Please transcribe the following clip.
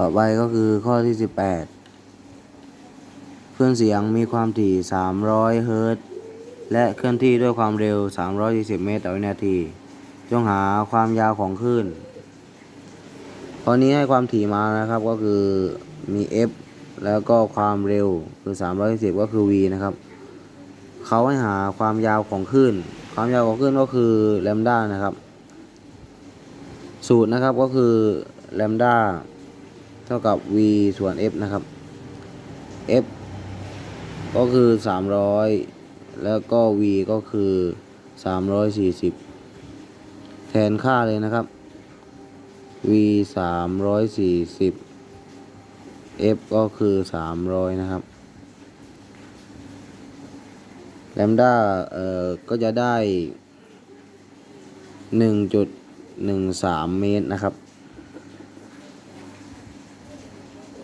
ต่อไปก็คือข้อที่ 18คลื่อนเสียงมีความถี่ 300 เฮิรตซ์และเคลื่อนที่ด้วยความเร็ว320เมตรต่อวินาที จงหาความยาวของคลื่นตอนนี้ให้ความถี่มานะครับก็คือมี f แล้วก็ความเร็วคือ320ก็คือ v นะครับ เขาให้หาความยาวของคลื่น ความยาวของคลื่นก็คือแลมด้านะครับ สูตรนะครับก็คือแลมด้า เท่ากับ v ส่วน f นะครับ f ก็คือ 300 แล้วก็ v ก็คือ 340 แทนค่าเลยนะครับ v 340 f ก็คือ 300 นะครับแลมด้าเอ่อ ก็จะได้ 1.13 เมตรนะครับ